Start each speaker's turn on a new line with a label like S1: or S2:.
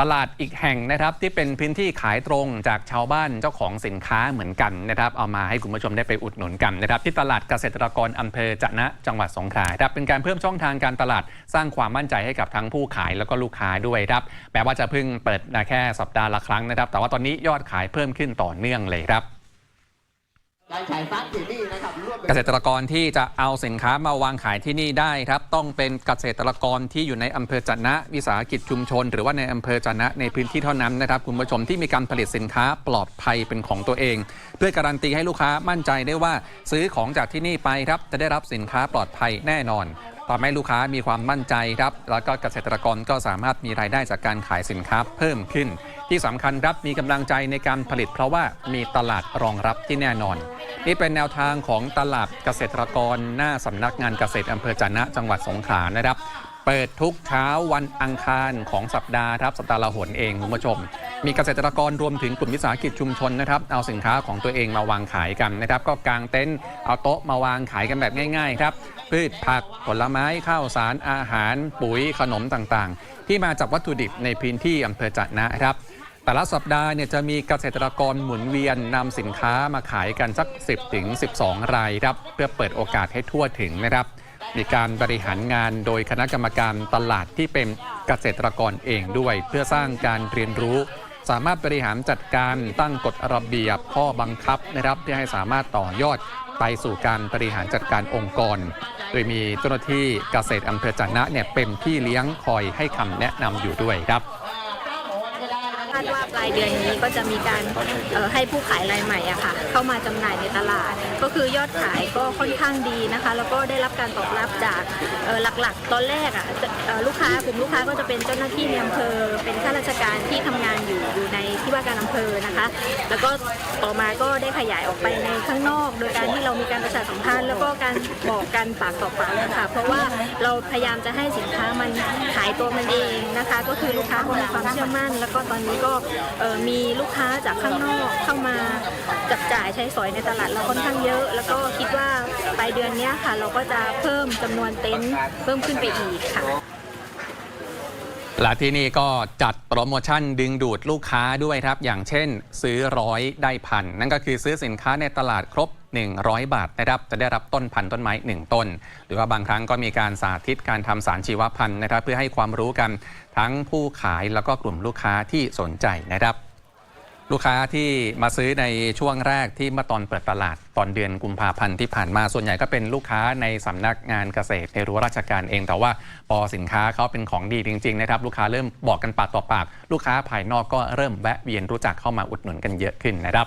S1: ตลาดอีกแห่งนะครับที่เป็นพื้นที่ขายตรงจากชาวบ้านเจ้าของสินค้าเหมือนกันนะครับ เอามาให้คุณผู้ชมได้ไปอุดหนุนกันนะครับ ที่ตลาดเกษตรกรอำเภอจะนะจังหวัดสงขลาครับเป็นการเพิ่มช่องทางการตลาดสร้างความมั่นใจให้กับทั้งผู้ขายแล้วก็ลูกค้าด้วยครับแม้ว่าจะเพิ่งเปิดนะแค่สัปดาห์ละครั้งนะครับ แต่ว่าตอนนี้ยอดขายเพิ่มขึ้นต่อเนื่องเลยครับ
S2: การขายฟักที่นี่นะครับร่วม
S1: เกษตรกรที่จะเอาสินค้ามาวางขายที่นี่ได้ครับ ต้องเป็นเกษตรกรที่อยู่ในอำเภอจะนะวิสาหกิจชุมชน หรือว่าในอำเภอจะนะในพื้นที่เท่านั้นนะครับคุณผู้ชมที่มีการผลิตสินค้าปลอดภัยเป็นของตัวเอง เพื่อการันตีให้ลูกค้ามั่นใจได้ว่า ซื้อของจากที่นี่ไปครับจะได้รับสินค้าปลอดภัยแน่นอนทำให้ลูกค้ามีความมั่นใจครับแล้วก็เกษตรกรก็สามารถมีรายได้จากการขายสินค้าเพิ่มขึ้น ที่สำคัญครับมีกำลังใจในการผลิตเพราะว่ามีตลาดรองรับที่แน่นอน นี่เป็นแนวทางของตลาดเกษตรกร หน้าสำนักงานเกษตรอำเภอจะนะจังหวัดสงขลานะครับ เปิดทุกเช้าวันอังคารของสัปดาห์ครับสัปดาห์ละหนเองคุณผู้ชม มีเกษตรกรรวมถึงกลุ่มวิสาหกิจชุมชนนะครับเอาสินค้าของตัวเองมาวางขายกันนะครับ ก็กางเต็นท์เอาโต๊ะมาวางขายกันแบบง่าย ๆ ครับ พืชผักผลไม้ข้าวสารอาหาร ปุ๋ยขนมต่างๆ ที่มาจากวัตถุดิบในพื้นที่อำเภอจะนะครับ แต่ละสัปดาห์เนี่ยจะมีเกษตรกรหมุนเวียนนำสินค้ามาขายกันสัก 10ถึง12 รายครับเพื่อเปิดโอกาสให้ทั่วถึงนะครับมีการบริหารงานโดยคณะกรรมการตลาดที่เป็นเกษตรกรเองด้วย เพื่อสร้างการเรียนรู้ สามารถบริหารจัดการตั้งกฎระเบียบข้อบังคับนะครับที่ให้สามารถต่อยอดไปสู่การบริหารจัดการองค์กร โดยมีเจ้าหน้าที่เกษตรอำเภอจันนะเนี่ยเป็นพี่เลี้ยงคอยให้คำแนะนำอยู่ด้วยครับา
S3: ดว่าปลายเดือนนี้ก็จะมีการให้ผู้ขายรายใหม่อะค่ะ เข้ามาจำหน่ายในตลาด ก็คือยอดขายก็ค่อนข้างดีนะคะ แล้วก็ได้รับการตอบรับจากหลักๆ ตอนแรกอะจะลูกค้ากลุ่มลูกค้าก็จะเป็นเจ้าหน้าที่ในอำเภอเป็นข้าราชการที่ทำงานอยู่อยู่ในที่ว่าการอำเภอนะคะ แล้วก็ต่อมาก็ได้ขยายออกไปในข้างนอก โดยการที่เรามีการประชาสัมพันธ์แล้วก็การบอกกันปากต่อปากนะคะเพราะว่าเราพยายามจะให้สินค้ามันขายตัวมันเอง นะคะ ก็คือลูกค้าก็มีความเชื่อมั่น แล้วก็ตอนนี้ก็มีลูกค้าจากข้างนอกเข้ามาจับจ่ายใช้สอยในตลาดเราค่อนข้างเยอะ แล้วก็คิดว่าปลายเดือนนี้ค่ะ เราก็จะเพิ่มจำนวนเต็นท์เพิ่มขึ้นไปอีกค่ะ
S1: และที่นี่ก็จัดโปรโมชั่นดึงดูดลูกค้าด้วยครับ อย่างเช่น ซื้อร้อยได้พัน นั่นก็คือซื้อสินค้าในตลาดครบ 100 บาทนะครับจะได้รับต้นพันธุ์ต้นไม้ 1 ต้น หรือว่าบางครั้งก็มีการสาธิตการทำสารชีวพันธุ์นะครับ เพื่อให้ความรู้กันทั้งผู้ขายแล้วก็กลุ่มลูกค้าที่สนใจนะครับ ลูกค้าที่มาซื้อในช่วงแรกที่มาตอนเปิดตลาดตอนเดือนกุมภาพันธ์ที่ผ่านมาส่วนใหญ่ก็เป็นลูกค้าในสำนักงานเกษตรในรั้วราชการเอง แต่ว่าพอสินค้าเขาเป็นของดีจริงๆนะครับลูกค้าเริ่มบอกกันปากต่อปาก ลูกค้าภายนอกก็เริ่มแวะเวียนรู้จักเข้ามาอุดหนุนกันเยอะขึ้นนะครับ